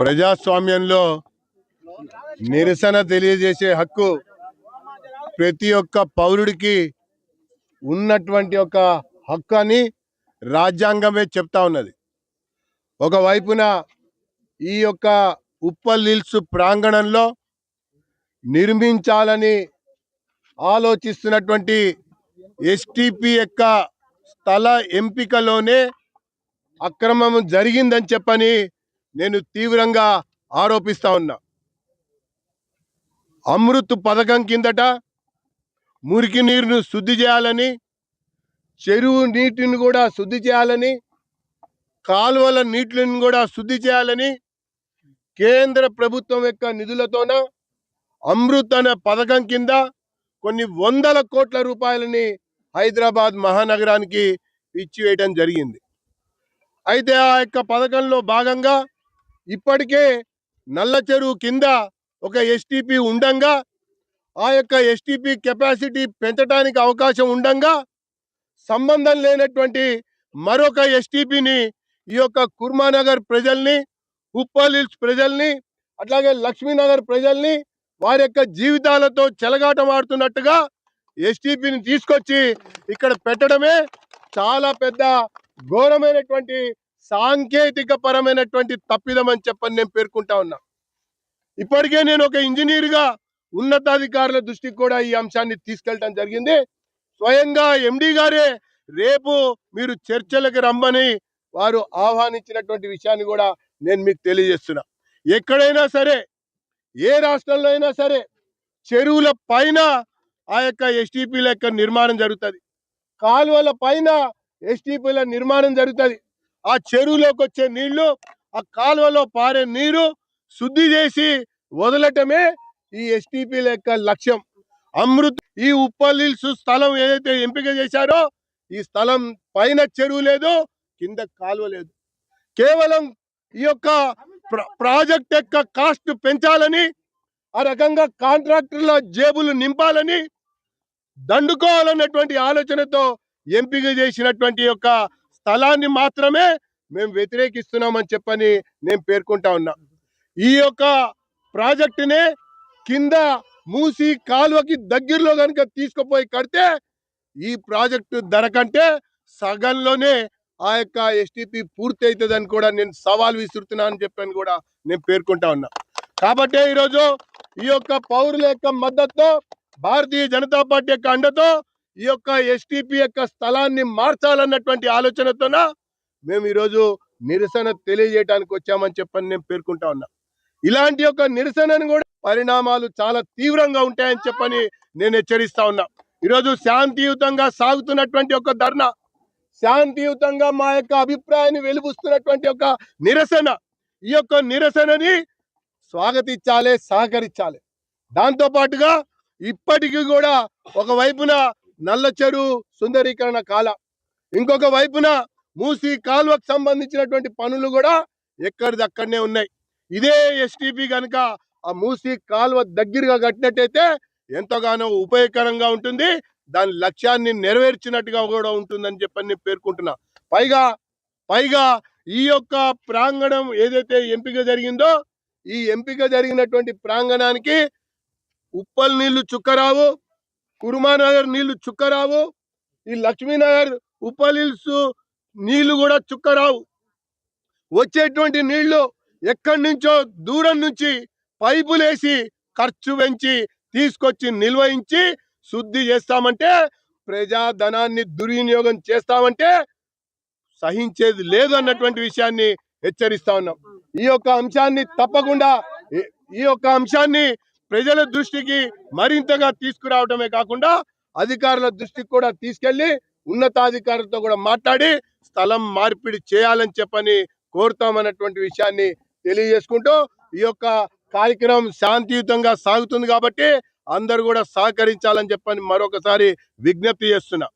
ప్రజాస్వామ్యంలో నిరసన తెలియజేసే హక్కు ప్రతి ఒక్క పౌరుడికి ఉన్నటువంటి ఒక హక్కు అని రాజ్యాంగమే చెప్తా ఉన్నది. ఒకవైపున ఈ యొక్క ఉప్పల్ హిల్స్ ప్రాంగణంలో నిర్మించాలని ఆలోచిస్తున్నటువంటి ఎస్టిపి యొక్క స్థల ఎంపికలోనే అక్రమం జరిగిందని చెప్పని నేను తీవ్రంగా ఆరోపిస్తా ఉన్నా. అమృత్ పథకం కిందట మురికి నీరును శుద్ధి చేయాలని చెరువు నీటిని కూడా శుద్ధి చేయాలని కాలువల నీటిని కూడా శుద్ధి చేయాలని కేంద్ర ప్రభుత్వం యొక్క నిధులతోన అమృత్ అనే పథకం కింద కొన్ని వందల కోట్ల రూపాయలని హైదరాబాద్ మహానగరానికి ఇచ్చివేయడం జరిగింది. అయితే ఆ యొక్క పథకంలో భాగంగా ఇప్పటికే నల్ల చెరువు కింద ఒక ఎస్టీపీ ఉండంగా ఆ యొక్క ఎస్టీపీ కెపాసిటీ పెంచడానికి అవకాశం ఉండంగా సంబంధం లేనటువంటి మరొక ఎస్టీపీని ఈ యొక్క కుర్మానగర్ ప్రజల్ని ఉప్పల్ హిల్స్ ప్రజల్ని అట్లాగే లక్ష్మీనగర్ ప్రజల్ని వారి యొక్క జీవితాలతో చెలగాటమాడుతున్నట్టుగా ఎస్టీపీని తీసుకొచ్చి ఇక్కడ పెట్టడమే చాలా పెద్ద ఘోరమైనటువంటి సాంకేతిక పరమైనటువంటి తప్పిదం అని చెప్పని నేను పేర్కొంటా ఉన్నా. ఇప్పటికే నేను ఒక ఇంజనీర్గా ఉన్నతాధికారుల దృష్టికి కూడా ఈ అంశాన్ని తీసుకెళ్ళటం జరిగింది. స్వయంగా ఎండి గారే రేపు మీరు చర్చలకు రమ్మని వారు ఆహ్వానించినటువంటి విషయాన్ని కూడా నేను మీకు తెలియజేస్తున్నా. ఎక్కడైనా సరే ఏ రాష్ట్రంలో అయినా సరే చెరువుల పైన ఆ యొక్క ఎస్టీపీల యొక్క నిర్మాణం జరుగుతుంది. కాలువల పైన ఎస్టీపీల నిర్మాణం జరుగుతుంది. ఆ చెరువులోకి వచ్చే నీళ్ళు ఆ కాలువలో పారే నీరు శుద్ధి చేసి వదలటమే ఈ ఎస్టీపీల యొక్క లక్ష్యం. అమృత్ ఈ ఉప్పల్ స్థలం ఏదైతే ఎంపిక చేశారో ఈ స్థలం పైన చెరువు లేదు కింద కాలువ లేదు. కేవలం ఈ యొక్క ప్రాజెక్ట్ యొక్క కాస్ట్ పెంచాలని ఆ రకంగా కాంట్రాక్టర్ల జేబులు నింపాలని దండుకోవాలన్నటువంటి ఆలోచనతో ఎంపిక చేసినటువంటి యొక్క స్థలాన్ని మాత్రమే మేము వ్యతిరేకిస్తున్నామని చెప్పని నేను పేర్కొంటా ఉన్నా. ఈ యొక్క ప్రాజెక్టునే కింద మూసి కాలువకి దగ్గరలో కనుక తీసుకుపోయి కడితే ఈ ప్రాజెక్టు ధర కంటే సగంలోనే ఆ యొక్క ఎస్టిపి పూర్తి అవుతుందని కూడా నేను సవాల్ విసురుతున్నాను అని చెప్పని కూడా నేను పేర్కొంటా ఉన్నా. కాబట్టే ఈరోజు ఈ యొక్క పౌరుల యొక్క మద్దతుతో భారతీయ జనతా పార్టీ యొక్క అండతో ఈ యొక్క ఎస్టిపి యొక్క స్థలాన్ని మార్చాలన్నటువంటి ఆలోచనతోన మేము ఈరోజు నిరసన తెలియజేయడానికి వచ్చామని చెప్పని నేను పేర్కొంటా ఉన్నా. ఇలాంటి యొక్క నిరసనను కూడా పరిణామాలు చాలా తీవ్రంగా ఉంటాయని చెప్పని నేను హెచ్చరిస్తా ఉన్నా. ఈరోజు శాంతియుతంగా సాగుతున్నటువంటి ఒక ధర్నా శాంతియుతంగా మా యొక్క అభిప్రాయాన్ని వెలుగుస్తున్నటువంటి ఒక నిరసన ఈ యొక్క నిరసనని స్వాగతించాలి సహకరించాలి. దాంతో పాటుగా ఇప్పటికీ కూడా ఒక వైపున నల్ల చెడు సుందరీకరణ కాల. ఇంకొక వైపున మూసి కాలువకు సంబంధించినటువంటి పనులు కూడా ఎక్కడిది అక్కడనే ఉన్నాయి. ఇదే ఎస్టీపీ కనుక ఆ మూసి కాలువ దగ్గరగా కట్టినట్టయితే ఎంతగానో ఉపయోగకరంగా ఉంటుంది. దాని లక్ష్యాన్ని నెరవేర్చినట్టుగా కూడా ఉంటుందని చెప్పని నేను పేర్కొంటున్నా. పైగా పైగా ఈ యొక్క ప్రాంగణం ఏదైతే ఎంపిక జరిగిందో ఈ ఎంపిక జరిగినటువంటి ప్రాంగణానికి ఉప్పల్ నీళ్ళు చుక్కరావు కురుమానగర్ నీళ్ళు చుక్కరావు ఈ లక్ష్మీనగర్ ఉపలిల్స్ నీళ్ళు కూడా చుక్కరావు. వచ్చేటువంటి నీళ్ళు ఎక్కడి నుంచో దూరం నుంచి పైపులేసి ఖర్చు పెంచి తీసుకొచ్చి నిల్వయించి శుద్ధి చేస్తామంటే ప్రజాధనాన్ని దుర్వినియోగం చేస్తామంటే సహించేది లేదు అన్నటువంటి విషయాన్ని హెచ్చరిస్తా ఉన్నాం. ఈ యొక్క అంశాన్ని తప్పకుండా ఈ యొక్క అంశాన్ని ప్రజల దృష్టికి మరింతగా తీసుకురావడమే కాకుండా అధికారుల దృష్టికి కూడా తీసుకెళ్ళి ఉన్నతాధికారులతో కూడా మాట్లాడి స్థలం మార్పిడి చేయాలని చెప్పని కోరుతామన్నటువంటి విషయాన్ని తెలియజేసుకుంటూ ఈ యొక్క కార్యక్రమం శాంతియుతంగా సాగుతుంది కాబట్టి అందరు కూడా సహకరించాలని చెప్పని మరొకసారి విజ్ఞప్తి చేస్తున్నా.